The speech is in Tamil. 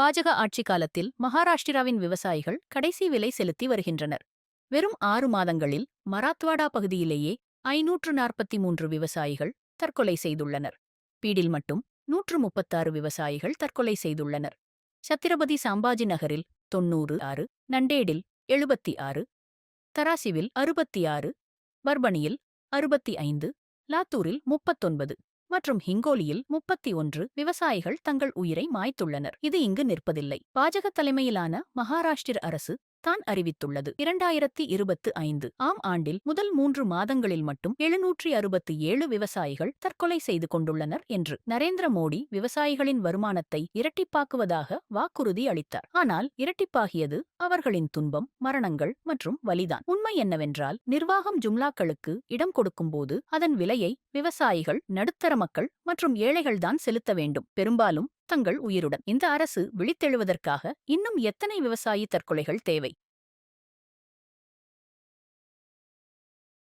பாஜக ஆட்சி காலத்தில் மகாராஷ்டிராவின் விவசாயிகள் கடைசி விலை செலுத்தி வருகின்றனர். வெறும் ஆறு மாதங்களில் மராத்வாடா பகுதியிலேயே ஐநூற்று நாற்பத்தி மூன்று விவசாயிகள் தற்கொலை செய்துள்ளனர். பீடில் மட்டும் நூற்று முப்பத்தாறு விவசாயிகள் தற்கொலை செய்துள்ளனர். சத்திரபதி சாம்பாஜி நகரில் தொன்னூறு ஆறு நண்டேடில் எழுபத்தி ஆறு தராசிவில் அறுபத்தி ஆறு பர்பனியில் அறுபத்தி ஐந்து லாத்தூரில் முப்பத்தொன்பது. மற்றும் ஹிங்கோலியில் முப்பத்தி ஒன்று விவசாயிகள் தங்கள் உயிரை மாய்த்துள்ளனர். இது இங்கு நிற்பதில்லை. பாஜக தலைமையிலான மகாராஷ்டிர அரசு தான் அறிவித்துள்ளது. இரண்டாயிரத்தி இருபத்து ஐந்து ஆம் ஆண்டில் முதல் மூன்று மாதங்களில் மட்டும் எழுநூற்றி அறுபத்தி ஏழு விவசாயிகள் தற்கொலை செய்து கொண்டுள்ளனர் என்று நரேந்திர மோடி விவசாயிகளின் வருமானத்தை இரட்டிப்பாக்குவதாக வாக்குறுதி அளித்தார். ஆனால் இரட்டிப்பாகியது அவர்களின் துன்பம் மரணங்கள் மற்றும் வலிதான். உண்மை என்னவென்றால் நிர்வாகம் ஜும்லாக்களுக்கு இடம் கொடுக்கும்போது அதன் விலையை விவசாயிகள் நடுத்தர மக்கள் மற்றும் ஏழைகள்தான் செலுத்த வேண்டும். பெரும்பாலும் தங்கள் உயிருடன். இந்த அரசு விழித்தெழுவதற்காக இன்னும் எத்தனை விவசாயி தற்கொலைகள் தேவை?